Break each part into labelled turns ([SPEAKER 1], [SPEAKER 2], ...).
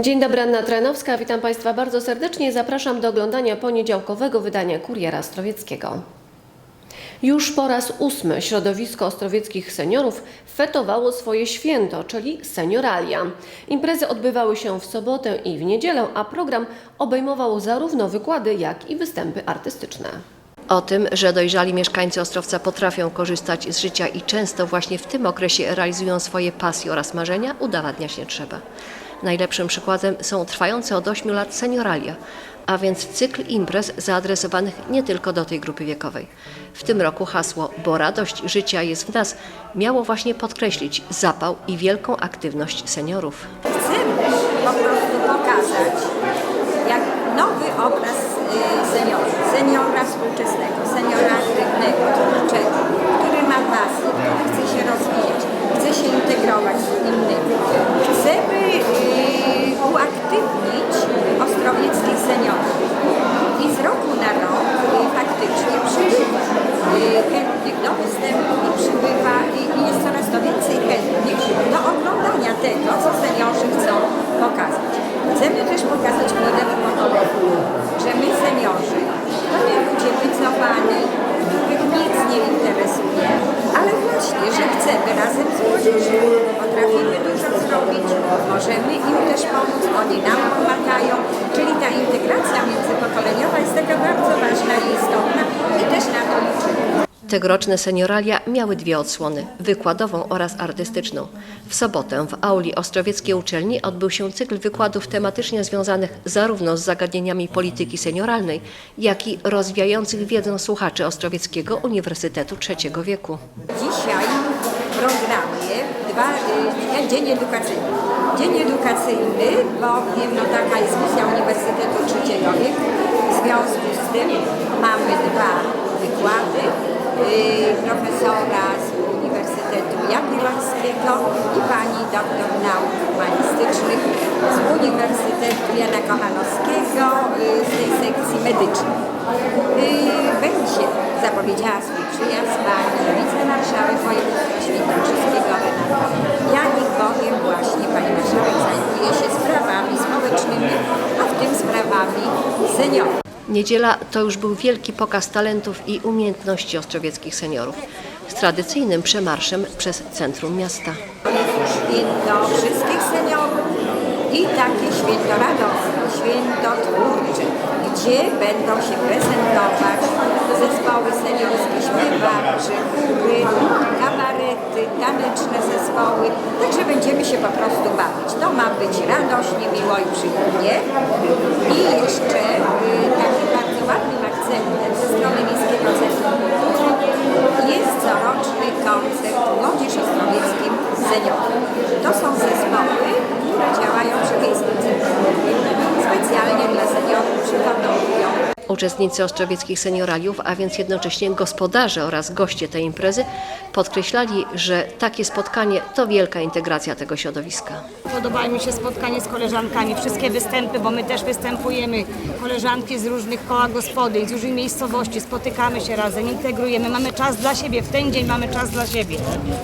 [SPEAKER 1] Dzień dobry, Anna Trenowska. Witam Państwa bardzo serdecznie. Zapraszam do oglądania poniedziałkowego wydania Kuriera Ostrowieckiego. Już po raz ósmy środowisko ostrowieckich seniorów fetowało swoje święto, czyli senioralia. Imprezy odbywały się w sobotę i w niedzielę, a program obejmował zarówno wykłady, jak i występy artystyczne. O tym, że dojrzali mieszkańcy Ostrowca potrafią korzystać z życia i często właśnie w tym okresie realizują swoje pasje oraz marzenia, udowadniać nie trzeba. Najlepszym przykładem są trwające od 8 lat senioralia, a więc cykl imprez zaadresowanych nie tylko do tej grupy wiekowej. W tym roku hasło Bo radość życia jest w nas miało właśnie podkreślić zapał i wielką aktywność seniorów.
[SPEAKER 2] Chcemy po prostu okay? Możemy im też pomóc, oni nam pomagają, czyli ta integracja międzypokoleniowa jest taka bardzo ważna i istotna i też na to liczymy.
[SPEAKER 1] Tegoroczne senioralia miały dwie odsłony, wykładową oraz artystyczną. W sobotę w auli Ostrowieckiej Uczelni odbył się cykl wykładów tematycznie związanych zarówno z zagadnieniami polityki senioralnej, jak i rozwijających wiedzę słuchaczy Ostrowieckiego Uniwersytetu Trzeciego Wieku.
[SPEAKER 2] Dzisiaj w programie dwa, y, Dzień Edukacyjny. Dzień Edukacyjny, bowiem no, taka jest misja Uniwersytetu Trzeciego Wieku. W związku z tym mamy dwa wykłady y, profesora z Jagiellońskiego i pani doktor nauk humanistycznych z Uniwersytetu Jana Kochanowskiego y, z tej sekcji medycznej. Y, Będzie zapowiedziała swój przyjazd pani wicemarszałek województwa świętokrzyskiego Renata Janik, bowiem właśnie pani marszałek zajmuje się sprawami społecznymi, a w tym sprawami seniorów.
[SPEAKER 1] Niedziela to już był wielki pokaz talentów i umiejętności ostrowieckich seniorów z tradycyjnym przemarszem przez centrum miasta.
[SPEAKER 2] święto wszystkich seniorów i takie święto radosne, święto twórcze, gdzie będą się prezentować zespoły seniorskie śpiewacze, chóry, kabarety, taneczne zespoły, także będziemy się po prostu bawić. To ma być radośnie, miło i przyjemnie. I jeszcze y, takim bardzo ważnym akcentem ze strony Miejskiego Centrum jest coroczny koncert Młodzież Ostrowieckim Seniorów. To są zespoły, które działają przy Miejskim Centrum Kultury. Specjalnie dla seniorów przygotowują
[SPEAKER 1] Uczestnicy Ostrowieckich Senioraliów, a więc jednocześnie gospodarze oraz goście tej imprezy, podkreślali, że takie spotkanie to wielka integracja tego środowiska.
[SPEAKER 3] Podobało mi się spotkanie z koleżankami, wszystkie występy, bo my też występujemy. Koleżanki z różnych koła gospodyń, z różnych miejscowości, spotykamy się razem, integrujemy, mamy czas dla siebie, w ten dzień mamy czas dla siebie.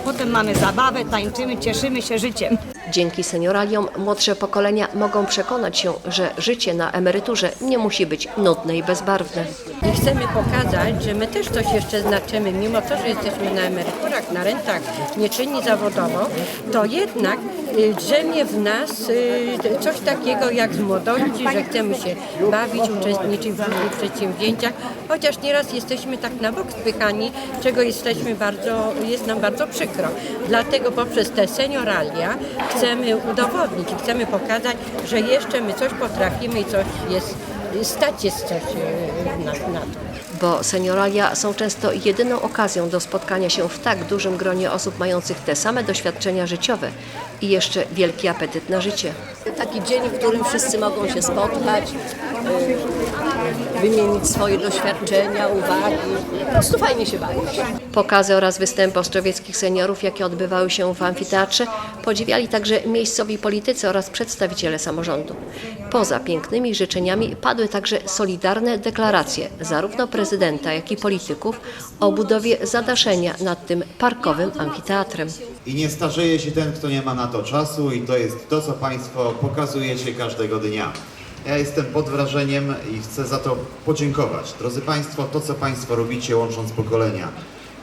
[SPEAKER 3] Potem mamy zabawę, tańczymy, cieszymy się życiem.
[SPEAKER 1] Dzięki senioraliom młodsze pokolenia mogą przekonać się, że życie na emeryturze nie musi być nudne i bezbarwne.
[SPEAKER 4] I chcemy pokazać, że my też coś jeszcze znaczymy, mimo to, że jesteśmy na emeryturach, na rentach, nieczynni zawodowo, to jednak drzemie w nas y, coś takiego jak z młodości, że chcemy się bawić, uczestniczyć w różnych przedsięwzięciach, chociaż nieraz jesteśmy tak na bok spychani, czego jesteśmy bardzo, jest nam bardzo przykro. Dlatego poprzez te senioralia chcemy udowodnić i chcemy pokazać, że jeszcze my coś potrafimy i coś jest, stać jest coś y, na, na to.
[SPEAKER 1] Bo senioralia są często jedyną okazją do spotkania się w tak dużym gronie osób mających te same doświadczenia życiowe i jeszcze wielki apetyt na życie.
[SPEAKER 5] taki dzień, w którym wszyscy mogą się spotkać, y, wymienić swoje doświadczenia, uwagi. Po prostu fajnie się bawić.
[SPEAKER 1] Pokazy oraz występy ostrowieckich seniorów, jakie odbywały się w amfiteatrze, podziwiali także miejscowi politycy oraz przedstawiciele samorządu. Poza pięknymi życzeniami padły także solidarne deklaracje zarówno prezydenta, jak i polityków o budowie zadaszenia nad tym parkowym amfiteatrem.
[SPEAKER 6] I nie starzeje się ten, kto nie ma na to czasu i to jest to, co Państwo pokazujecie każdego dnia. Ja jestem pod wrażeniem i chcę za to podziękować. Drodzy Państwo, to co Państwo robicie łącząc pokolenia,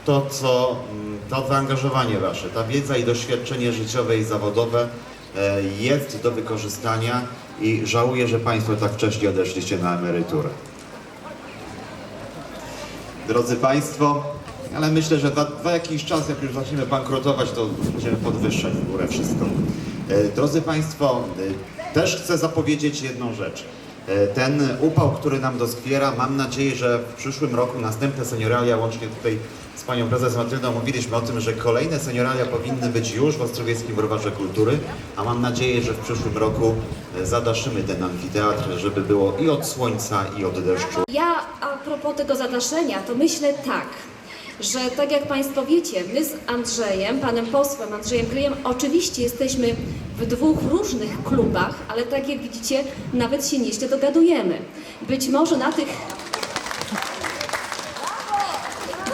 [SPEAKER 6] to co, mm, to zaangażowanie Wasze, ta wiedza i doświadczenie życiowe i zawodowe e, jest do wykorzystania i żałuję, że Państwo tak wcześnie odeszliście na emeryturę. Drodzy Państwo, ale myślę, że za, za jakiś czas, jak już zaczniemy bankrutować, to będziemy podwyższać w górę wszystko. E, Drodzy Państwo, e, też chcę zapowiedzieć jedną rzecz. E, Ten upał, który nam doskwiera, mam nadzieję, że w przyszłym roku następne senioralia, łącznie tutaj z Panią Prezes Matyldą mówiliśmy o tym, że kolejne senioralia powinny być już w Ostrowieckim Browarze Kultury, a mam nadzieję, że w przyszłym roku e, zadaszymy ten amfiteatr, żeby było i od słońca, i od deszczu.
[SPEAKER 7] Ja a propos tego zadaszenia, to myślę tak, że tak jak Państwo wiecie, my z Andrzejem, panem posłem Andrzejem Kryjem, oczywiście jesteśmy w dwóch różnych klubach, ale tak jak widzicie, nawet się nieźle dogadujemy. Być może na tych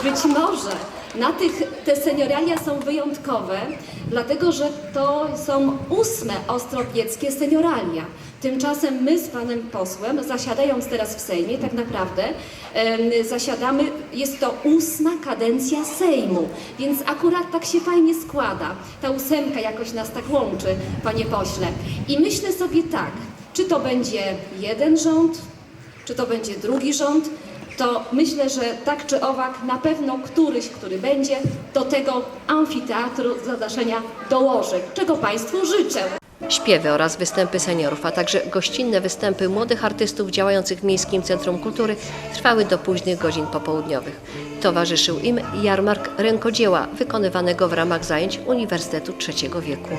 [SPEAKER 7] być może na tych te seniorialia są wyjątkowe, dlatego że to są ósme ostropieckie senioralia. Tymczasem my z panem posłem, zasiadając teraz w Sejmie, tak naprawdę zasiadamy, jest to ósma kadencja Sejmu, więc akurat tak się fajnie składa. Ta ósemka jakoś nas tak łączy, panie pośle. I myślę sobie tak, czy to będzie jeden rząd, czy to będzie drugi rząd, to myślę, że tak czy owak na pewno któryś, który będzie, do tego amfiteatru zadaszenia dołoży, czego Państwu życzę.
[SPEAKER 1] Śpiewy oraz występy seniorów, a także gościnne występy młodych artystów działających w Miejskim Centrum Kultury trwały do późnych godzin popołudniowych. Towarzyszył im jarmark rękodzieła wykonywanego w ramach zajęć Uniwersytetu Trzeciego Wieku.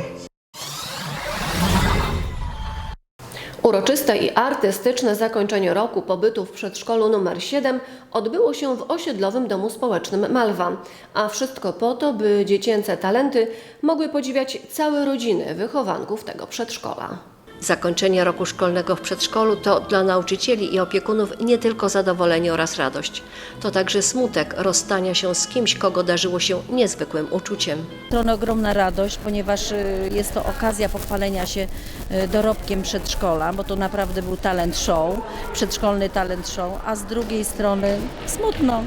[SPEAKER 1] Uroczyste i artystyczne zakończenie roku pobytu w przedszkolu numer 7 odbyło się w osiedlowym domu społecznym Malwa, a wszystko po to, by dziecięce talenty mogły podziwiać całe rodziny wychowanków tego przedszkola. Zakończenie roku szkolnego w przedszkolu to dla nauczycieli i opiekunów nie tylko zadowolenie oraz radość. To także smutek rozstania się z kimś, kogo darzyło się niezwykłym uczuciem.
[SPEAKER 8] strony ogromna radość, ponieważ y, jest to okazja pochwalenia się y, dorobkiem przedszkola, bo to naprawdę był talent show, przedszkolny talent show, a z drugiej strony smutno,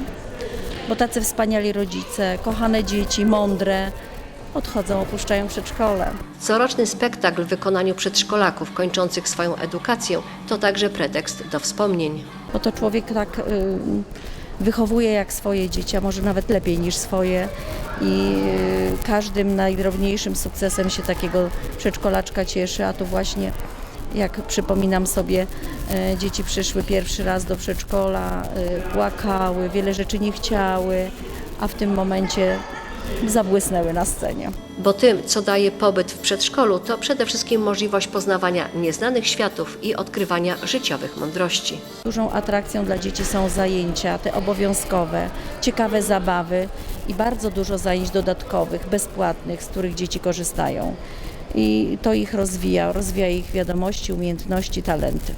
[SPEAKER 8] bo tacy wspaniali rodzice, kochane dzieci, mądre, odchodzą, opuszczają przedszkole.
[SPEAKER 1] Coroczny spektakl w wykonaniu przedszkolaków kończących swoją edukację to także pretekst do wspomnień.
[SPEAKER 8] Bo to człowiek tak y, wychowuje jak swoje dzieci, a może nawet lepiej niż swoje i y, każdym najdrobniejszym sukcesem się takiego przedszkolaczka cieszy, a to właśnie jak przypominam sobie, e, dzieci przyszły pierwszy raz do przedszkola, płakały, wiele rzeczy nie chciały, a w tym momencie zabłysnęły na scenie.
[SPEAKER 1] Bo tym, co daje pobyt w przedszkolu, to przede wszystkim możliwość poznawania nieznanych światów i odkrywania życiowych mądrości.
[SPEAKER 8] Dużą atrakcją dla dzieci są zajęcia, te obowiązkowe, ciekawe zabawy i bardzo dużo zajęć dodatkowych, bezpłatnych, z których dzieci korzystają. I to ich rozwija, rozwija ich wiadomości, umiejętności, talenty.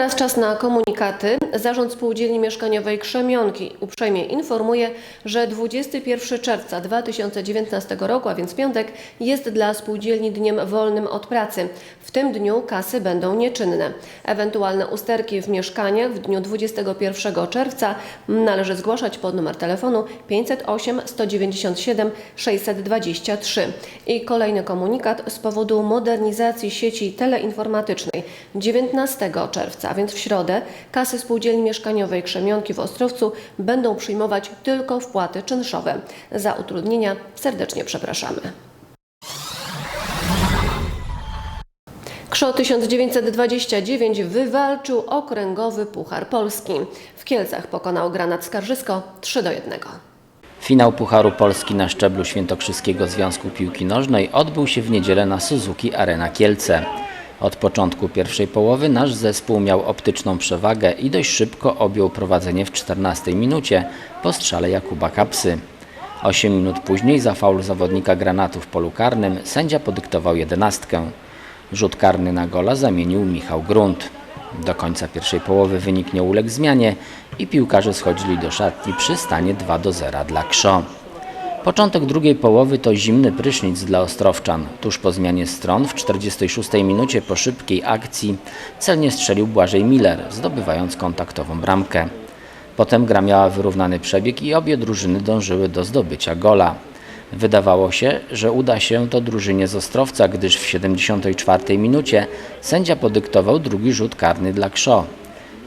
[SPEAKER 1] Teraz czas na komunikaty. Zarząd Spółdzielni Mieszkaniowej Krzemionki uprzejmie informuje, że 21 czerwca 2019 roku, a więc piątek, jest dla spółdzielni dniem wolnym od pracy. W tym dniu kasy będą nieczynne. Ewentualne usterki w mieszkaniach w dniu 21 czerwca należy zgłaszać pod numer telefonu 508 197 623. I kolejny komunikat z powodu modernizacji sieci teleinformatycznej 19 czerwca, a więc w środę, kasy spółdzielni mieszkaniowej Krzemionki w Ostrowcu będą przyjmować tylko wpłaty czynszowe. Za utrudnienia serdecznie przepraszamy. KSZO 1929 wywalczył okręgowy Puchar Polski. W Kielcach pokonał Granat Skarżysko 3 do 1.
[SPEAKER 9] Finał Pucharu Polski na szczeblu Świętokrzyskiego Związku Piłki Nożnej odbył się w niedzielę na Suzuki Arena Kielce. Od początku pierwszej połowy nasz zespół miał optyczną przewagę i dość szybko objął prowadzenie w 14 minucie po strzale Jakuba Kapsy. 8 minut później za faul zawodnika granatu w polu karnym sędzia podyktował jedenastkę. Rzut karny na gola zamienił Michał Grunt. Do końca pierwszej połowy wynik nie uległ zmianie i piłkarze schodzili do szatni przy stanie 2 do 0 dla Krzo. Początek drugiej połowy to zimny prysznic dla Ostrowczan. Tuż po zmianie stron w 46 minucie po szybkiej akcji celnie strzelił Błażej Miller, zdobywając kontaktową bramkę. Potem gra miała wyrównany przebieg i obie drużyny dążyły do zdobycia gola. Wydawało się, że uda się to drużynie z Ostrowca, gdyż w 74 minucie sędzia podyktował drugi rzut karny dla Krzo.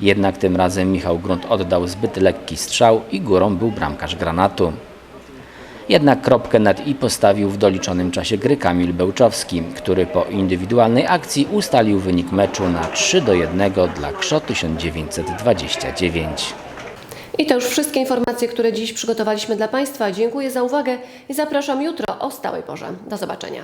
[SPEAKER 9] Jednak tym razem Michał Grunt oddał zbyt lekki strzał i górą był bramkarz granatu. Jednak kropkę nad i postawił w doliczonym czasie gry Kamil Bełczowski, który po indywidualnej akcji ustalił wynik meczu na 3 do 1 dla KSZO 1929.
[SPEAKER 1] I to już wszystkie informacje, które dziś przygotowaliśmy dla Państwa. Dziękuję za uwagę i zapraszam jutro o stałej porze. Do zobaczenia.